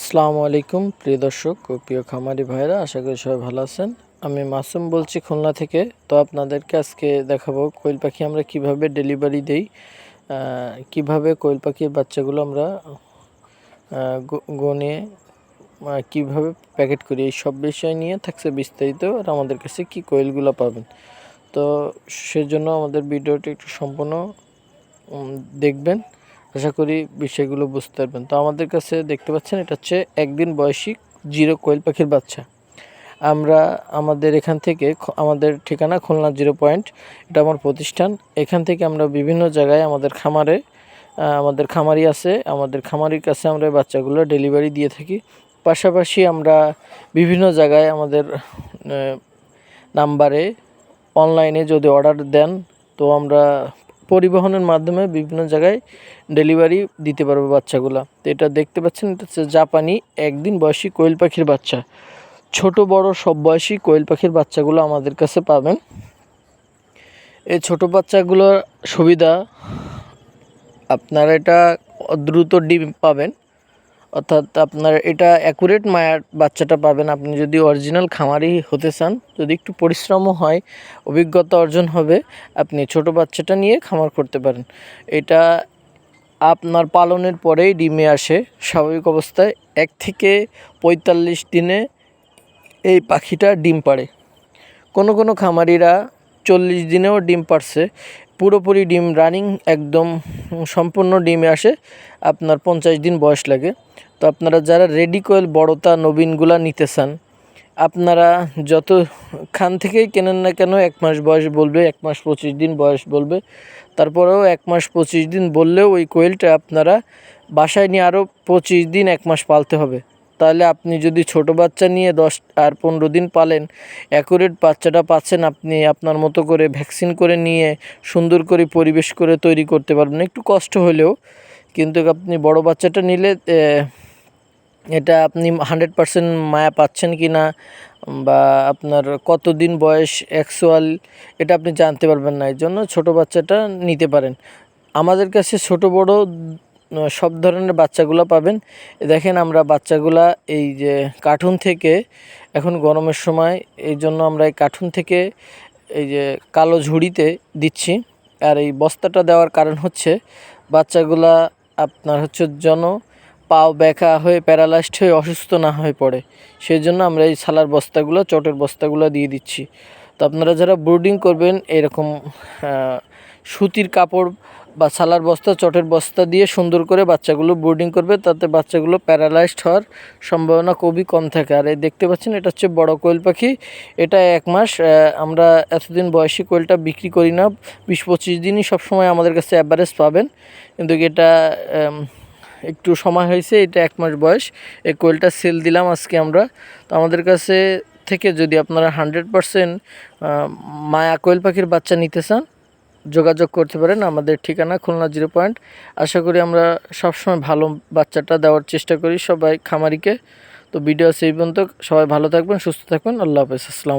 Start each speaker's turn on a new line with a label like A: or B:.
A: আসসালামু আলাইকুম, প্রিয় দর্শক ও প্রিয় খামারি ভাইরা আশা করি সবাই ভালো আছেন। আমি মাসুম বলছি খুলনা থেকে। তো আপনাদেরকে আজকে দেখাবো কোয়েল পাখি আমরা কীভাবে ডেলিভারি দেই কীভাবে কোয়েল পাখির বাচ্চাগুলো আমরা গনে কীভাবে প্যাকেট করি, এই সব বিষয় নিয়ে থাকছে বিস্তারিত আর আমাদের কাছে কি কোয়েলগুলো পাবেন। তো সেজন্য আমাদের ভিডিওটি একটু সম্পূর্ণ দেখবেন। আশা করি বিষয়গুলো বুঝতে পারবেন। তো আমাদের কাছে দেখতে পাচ্ছেন, এটা হচ্ছে একদিন বয়সী জিরো কোয়েল পাখির বাচ্চা। আমরা আমাদের এখান থেকে আমাদের ঠিকানা খুলনা জিরো পয়েন্ট, এটা আমার প্রতিষ্ঠান। এখান থেকে আমরা বিভিন্ন জায়গায় আমাদের খামারে আমাদের খামারি আছে, আমাদের খামারির কাছে আমরা বাচ্চাগুলো ডেলিভারি দিয়ে থাকি। পাশাপাশি আমরা বিভিন্ন জায়গায় আমাদের নাম্বারে, অনলাইনে যদি অর্ডার দেন, তো আমরা পরিবহনের মাধ্যমে বিভিন্ন জায়গায় ডেলিভারি দিতে পারবে বাচ্চাগুলো। তো এটা দেখতে পাচ্ছেন, এটা হচ্ছে জাপানি একদিন বয়সী কোয়েল পাখির বাচ্চা। ছোট, বড়, সব বয়সী কোয়েল পাখির বাচ্চাগুলো আমাদের কাছে পাবেন। এই ছোট বাচ্চাগুলোর সুবিধা, আপনারা এটা দ্রুত ডিম পাবেন। অর্থাৎ আপনার এটা অ্যাকুরেট মায়ার বাচ্চাটা পাবেন। আপনি যদি অরিজিনাল খামারি হতে চান, যদি একটু পরিশ্রমও হয়, অভিজ্ঞতা অর্জন হবে, আপনি ছোট বাচ্চাটা নিয়ে খামার করতে পারেন। এটা আপনার পালনের পরেই ডিমে আসে। স্বাভাবিক অবস্থায় এক থেকে পঁয়তাল্লিশ দিনে এই পাখিটা ডিম পাড়ে। কোনো কোনো খামারিরা চল্লিশ দিনেও ডিম পারছে পুরোপুরি ডিম রানিং একদম সম্পূর্ণ ডিমে আসে, আপনার পঞ্চাশ দিন বয়স লাগে। তো আপনারা যারা রেডি কোয়েল বড়তা নবীনগুলা নিতে চান, আপনারা যত খান থেকেই কেনেন না কেন এক মাস বয়স বলবে, এক মাস পঁচিশ দিন বয়স বলবে। তারপরেও এক মাস পঁচিশ দিন বললেও ওই কোয়েলটা আপনারা বাসায় নিয়ে আরও পঁচিশ দিন এক মাস পালতে হবে। তাহলে আপনি যদি ছোট বাচ্চা নিয়ে দশ আর পনেরো দিন পালেন অ্যাকুরেট বাচ্চাটা পাচ্ছেন আপনি, আপনার মতো করে ভ্যাকসিন করে নিয়ে সুন্দর করে পরিবেশ করে তৈরি করতে পারবেন। একটু কষ্ট হলেও, কিন্তু আপনি বড় বাচ্চাটা নিলে এটা আপনি হান্ড্রেড পারসেন্ট মায়া পাচ্ছেন কি না বা আপনার কতদিন বয়স অ্যাকচুয়াল এটা আপনি জানতে পারবেন না। এই জন্য ছোটো বাচ্চাটা নিতে পারেন। আমাদের কাছে ছোট বড় সব ধরনের বাচ্চাগুলো পাবেন। দেখেন আমরা বাচ্চাগুলা এই যে কার্টুন থেকে এখন গরমের সময় এই জন্য আমরা এই কার্টুন থেকে এই যে কালো ঝুড়িতে দিচ্ছি। আর এই বস্তাটা দেওয়ার কারণ হচ্ছে বাচ্চাগুলা আপনার হচ্ছে যেন পাও ব্যাকা হয়ে প্যারালাইজড হয়ে অসুস্থ না হয়ে পড়ে। সেই জন্য আমরা এই সালার বস্তাগুলো, চটের বস্তাগুলো দিয়ে দিচ্ছি। তো আপনারা যারা ব্রুডিং করবেন, এরকম সুতির কাপড় বা সালার বস্তা, চটের বস্তা দিয়ে সুন্দর করে বাচ্চাগুলো ব্রুডিং করবে, তাতে বাচ্চাগুলো প্যারালাইজড হওয়ার সম্ভাবনা খুবই কম থাকে। আর এই দেখতে পাচ্ছেন, এটা হচ্ছে বড় কোয়েল পাখি। এটা এক মাস আমরা এতদিন বয়সী কোয়েলটা বিক্রি করি না। বিশ পঁচিশ দিনই সবসময় আমাদের কাছে অ্যাভারেজ পাবেন। কিন্তু এটা একটু সময় হয়েছে, এটা এক মাস বয়স। এই কোয়েলটা সেল দিলাম আজকে আমরা। তো আমাদের কাছে থেকে যদি আপনারা হান্ড্রেড পারসেন্ট মায়া কোয়েল পাখির বাচ্চা নিতে চান যোগাযোগ করতে পারেন আমাদের ঠিকানা খুলনা জিরো পয়েন্ট। আশা করি আমরা সবসময় ভালো বাচ্চাটা দেওয়ার চেষ্টা করি সবাই খামারিকে। তো ভিডিও সেই পর্যন্ত। সবাই ভালো থাকবেন, সুস্থ থাকবেন। আল্লাহ হাফেজ। আসসালাম